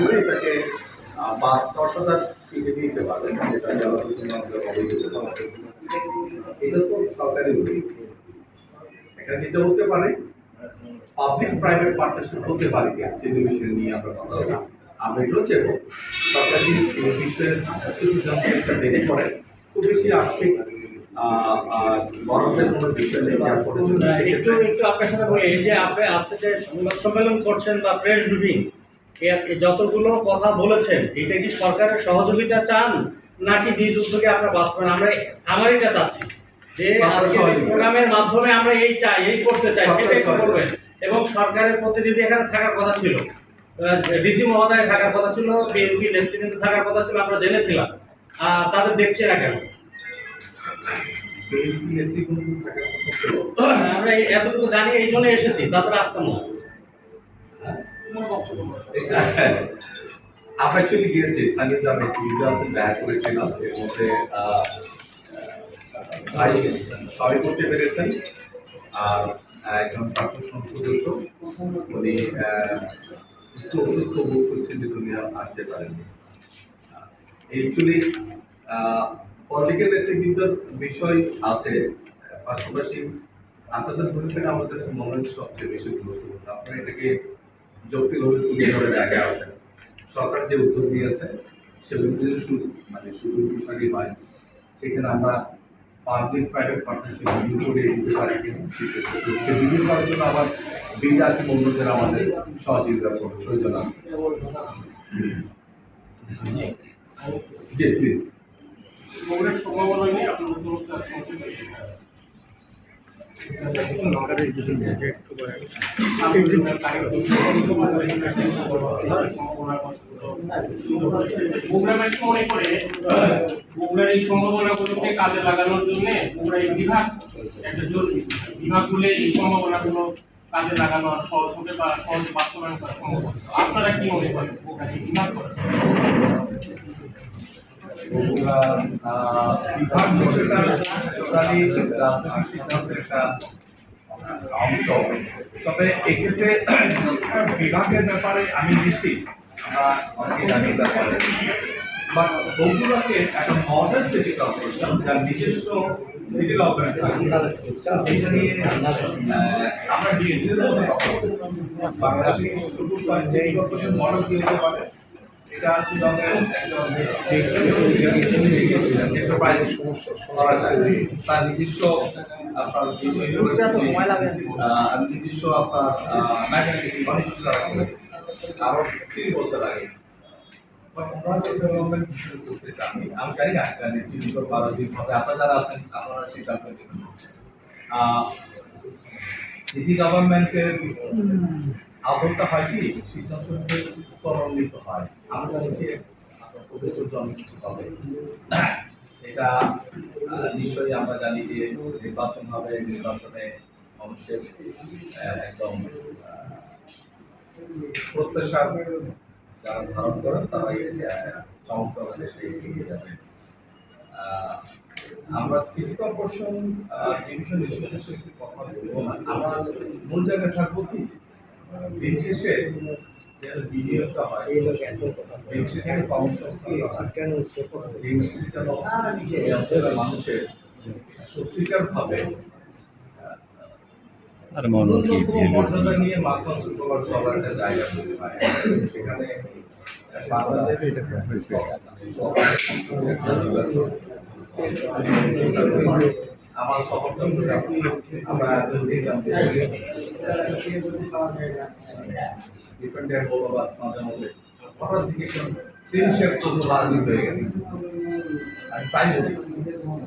হলে এটাকে পাঁচ দশ হাজার দিতে অবহিত হবে। এটা তো সরকারি উদ্যোগ। এখানে যেটা হতে পারে। পাবলিক প্রাইভেট পার্টনারশিপ হতে পারে। কি যে বিষয় নিয়ে আমরা কথা বলি আমরা এগুলো চেব সরকারি এই বিষয়ে একটা দেরি করে খুব বেশি আর্থিক আহ, কোনো বিষয় নেই যার ফলে একটু একটু আপনার সাথে বলি যে আপনি আজকে যে সংবাদ সম্মেলন করছেন বা প্রেস ব্রিফিং যতগুলো কথা বলেছেন এটা কি সরকারের সহযোগিতা চান নাকি নিজ উদ্যোগে আপনারা বাস্তবায়ন আমরা সামারিটা চাচ্ছি। যে। প্রোগ্রামের মাধ্যমে আমরা এই চাই এই করতে চাই সরকারের সেটা করবেন এবং সরকারের প্রতিনিধি এখানে থাকার কথা ছিল। ডিসি মহোদয় থাকার কথা ছিল বিএনপি লেফটেন্যান্ট থাকার কথা ছিল আমরা জেনেছিলাম। তাদের দেখছি না কেন? নেতৃবৃন্দ। আমরা এতটুকু জানি এই জন্য এসেছি। তাছাড়া আসতাম না আমরা অ্যাকচুয়ালি গিয়েছি, স্থানীয় যারা নেতৃবৃন্দ আছেন দেখা করেছিলাম, এর মধ্যে ভাই সবাই করতে পেরেছেন। আর একজন সংসদ সদস্য, উনি একটু অসুস্থ বোধ করছেন যে আর আসতে পারেননি। অ্যাকচুয়ালি পলিটিক্যাল নেতৃবৃন্দের বিষয় আছে পাশাপাশি আপনাদের ভূমিকাটা আমার কাছে মনে হচ্ছে সবচেয়ে বেশি গুরুত্বপূর্ণ। আপনারা এটাকে যৌক্তিকভাবে তুলে ধরে জায়গা আছে সরকার যে উদ্যোগ নিয়েছে সে উদ্যোগ শুধু মানে শুধু বিষয়ই নয় সেখানে আমরা পাবলিক প্রাইভেট পার্টনারশিপ রিভিউ করে দিতে পারি কিনা সে রিভিউ করার জন্য আবার বিল আর কি অন্যদের আমাদের সহযোগিতা প্রয়োজন আছে। জি প্লিজ সম্ভাবনা নেই আপনার মনে করে বগুড়ার এই সম্ভাবনাগুলোকে কাজে লাগানোর জন্য বগুড়া এই বিভাগ একটা জরুরি বিভাগ বিভাগগুলো এই সম্ভাবনাগুলো কাজে লাগানো সহজ হবে বা সহজ বাস্তবায়ন করা সম্ভব। আপনারা কি মনে করেন বিভাগ বিভাগ বিষয়টা টোটালি অংশ তবে এক্ষেত্রে বিভাগের ব্যাপারে আমি নিশ্চিত বগুড়াকে একটা মডার্ন সিটি কর্পোরেশন যার নিজস্ব সিটি গভর্নমেন্ট আমরা ডিএসএর মধ্যে মডেল কি পারে। নিজস্ব আপনার নিজস্ব আপনার ম্যাথমেটিক্স আমি জানি না আপনারা যারা আছেন সিটি গভর্নমেন্টের আদরটা হয় কি? ত্বরান্বিত হয়। আমরা আপনার প্রবেশের জন্য কিছু হবে এটা নিশ্চয়ই আমরা জানি যে নির্বাচন হবে। নির্বাচনে মানুষের একদম আহ, প্রত্যাশা যারা ধারণ করেন তারাই চমৎকারভাবে সেই এগিয়ে আমরা সিটি কর্পোরেশন ডিভিশন ইস্যুতে কথা বলব না। আমরা মূল জায়গায় থাকব কি? দিন শেষে যেন বিনিয়োগটা হয় দিন শেষে যেন কর্মসংস্থান দিন শেষে যেন এই অঞ্চলের মানুষের সত্যিকার ভাবে আর মর্যাদা নিয়ে সবার একটা জায়গা তৈরি হয় সেখানে বাংলাদেশ আমার সহকর্মীরা আমরা ডিফেন্ডার বলবাদ মাঝে মাঝে করেন, তিন শেপ রাজনীতি হয়ে গেছে? আমি তাই বলি